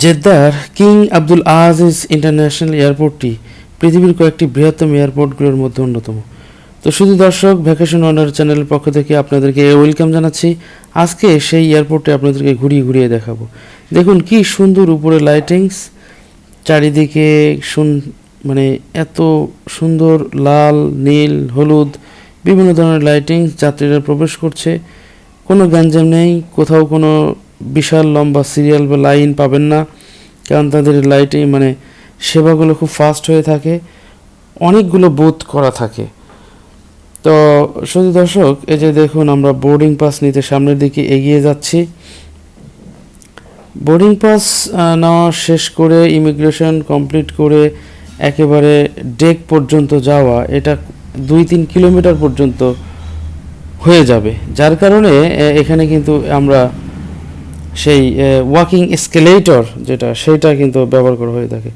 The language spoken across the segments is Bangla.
জেদ্দার কিং আব্দুল আজিজ ইন্টারন্যাশনাল এয়ারপোর্টটি পৃথিবীর কয়েকটি বৃহত্তম এয়ারপোর্টগুলোর মধ্যে অন্যতম। তো শুধু দর্শক, ভ্যাকেশন ওনার চ্যানেলের পক্ষ থেকে আপনাদেরকে ওয়েলকাম জানাচ্ছি। আজকে সেই এয়ারপোর্টে আপনাদেরকে ঘুরিয়ে ঘুরিয়ে দেখাবো। দেখুন কি সুন্দর উপরে লাইটিংস চারিদিকে সুন মানে এত সুন্দর লাল, নীল, হলুদ, বিভিন্ন ধরনের লাইটিংস যাত্রীরা প্রবেশ করছে। কোনো গ্যাঞ্জাম নেই, কোথাও কোনো বিশাল লম্বা সিরিয়াল বা লাইন পাবেন না। কারণ তাদের লাইটিং মানে সেবাগুলো খুব ফাস্ট হয়ে থাকে। অনেকগুলো বুথ করা থাকে। তো শুধু দর্শক, এই যে দেখুন আমরা বোর্ডিং পাস নিতে সামনের দিকে এগিয়ে যাচ্ছি। বোর্ডিং পাস নেওয়া শেষ করে ইমিগ্রেশন কমপ্লিট করে একেবারে ডেক পর্যন্ত যাওয়া, এটা দুই তিন কিলোমিটার পর্যন্ত হয়ে যাবে। যার কারণে এখানে কিন্তু আমরা সেই ওয়াকিং এসকেলেটর যেটা সেটা কিন্তু ব্যবহার করা হয়ে থাকে।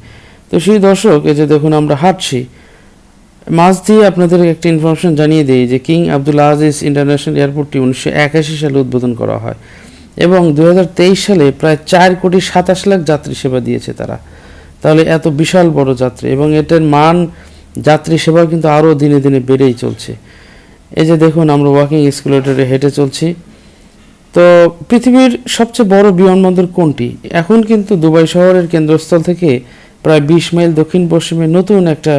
তো সেই দর্শক, এই যে দেখুন আমরা হাঁটছি, মাঝ দিয়ে আপনাদের একটা ইনফরমেশন জানিয়ে দিই যে কিং আব্দুল আজিজ ইন্টারন্যাশনাল এয়ারপোর্টটি উনিশশো একাশি সালে উদ্বোধন করা হয় এবং দু হাজার তেইশ সালে প্রায় চার কোটি সাতাশ লাখ যাত্রী সেবা দিয়েছে তারা। তাহলে এত বিশাল বড় যাত্রী এবং এটার মান যাত্রী সেবা কিন্তু আরও দিনে দিনে বেড়েই চলছে। এই যে দেখুন আমরা ওয়াকিং স্কুলেটরে হেঁটে চলছি। তো পৃথিবীর সবচেয়ে বড় বিমানবন্দর কোনটি? এখন কিন্তু দুবাই শহরের কেন্দ্রস্থল থেকে প্রায় বিশ মাইল দক্ষিণ পশ্চিমে নতুন একটা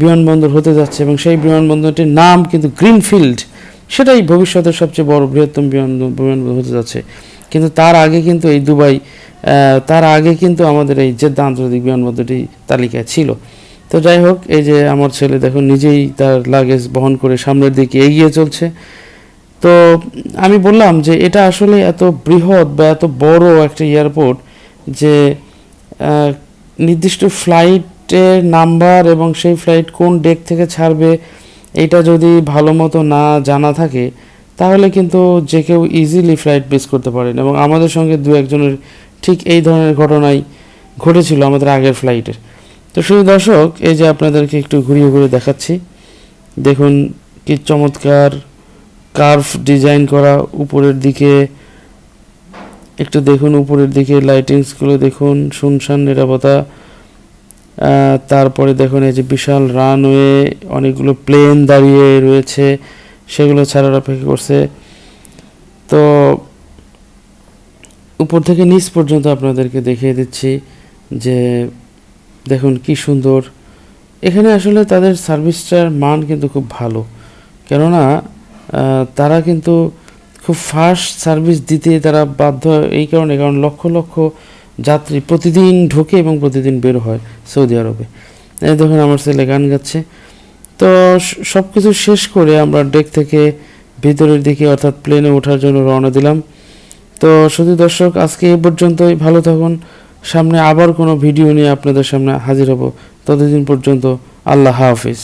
বিমানবন্দর হতে যাচ্ছে এবং সেই বিমানবন্দরটির নাম কিন্তু গ্রিনফিল্ড। সেটাই ভবিষ্যতের সবচেয়ে বড় বৃহত্তম বিমান বিমানবন্দর হতে যাচ্ছে। কিন্তু তার আগে কিন্তু এই দুবাই তার আগে কিন্তু আমাদের এই জেদ্দা আন্তর্জাতিক বিমানবন্দরটি তালিকায় ছিল। তো যাই হোক, এই যে আমার ছেলে দেখুন নিজেই তার লাগেজ বহন করে সামনের দিকে এগিয়ে চলছে। তো আমি বললাম যে এটা আসলে এত বৃহৎ বা এত বড় একটা এয়ারপোর্ট যে নির্দিষ্ট ফ্লাইটের নাম্বার এবং সেই ফ্লাইট কোন ডেক থেকে ছাড়বে এটা যদি ভালো মতো না জানা থাকে, তাহলে কিন্তু যে কেউ ইজিলি ফ্লাইট মিস করতে পারেন। এবং আমাদের সঙ্গে দু একজনের ঠিক এই ধরনের ঘটনাই ঘটেছিল আমাদের আগের ফ্লাইটের। তো শুধু দর্শক, এই যে আপনাদেরকে একটু ঘুরিয়ে ঘুরিয়ে দেখাচ্ছি, দেখুন কি চমৎকার কার্ভ ডিজাইন করা উপরের দিকে। একটু দেখুন উপরের দিকে লাইটিংসগুলো দেখুন, শুনশান নিরাপত্তা। তারপরে দেখুন এই যে বিশাল রানওয়ে অনেকগুলো প্লেন দাঁড়িয়ে রয়েছে, সেগুলো ছাড়ার অপেক্ষা করছে। তো উপর থেকে নিচ পর্যন্ত আপনাদেরকে দেখিয়ে দিচ্ছি যে দেখুন কি সুন্দর। এখানে আসলে তাদের সার্ভিসটার মান কিন্তু খুব ভালো। কেননা তারা কিন্তু খুব ফাস্ট সার্ভিস দিতে তারা বাধ্য এই কারণে, কারণ লক্ষ লক্ষ যাত্রী প্রতিদিন ঢোকে এবং প্রতিদিন বের হয় সৌদি আরবে। এই দেখুন আমার ছেলে গান গাচ্ছে। তো সব কিছু শেষ করে আমরা ডেক থেকে ভিতরের দিকে অর্থাৎ প্লেনে ওঠার জন্য রওনা দিলাম। তো শুধু দর্শক, আজকে এই পর্যন্তই। ভালো থাকুন। সামনে আবার কোনো ভিডিও নিয়ে আপনাদের সামনে হাজির হব। ততদিন পর্যন্ত আল্লাহ হাফিজ।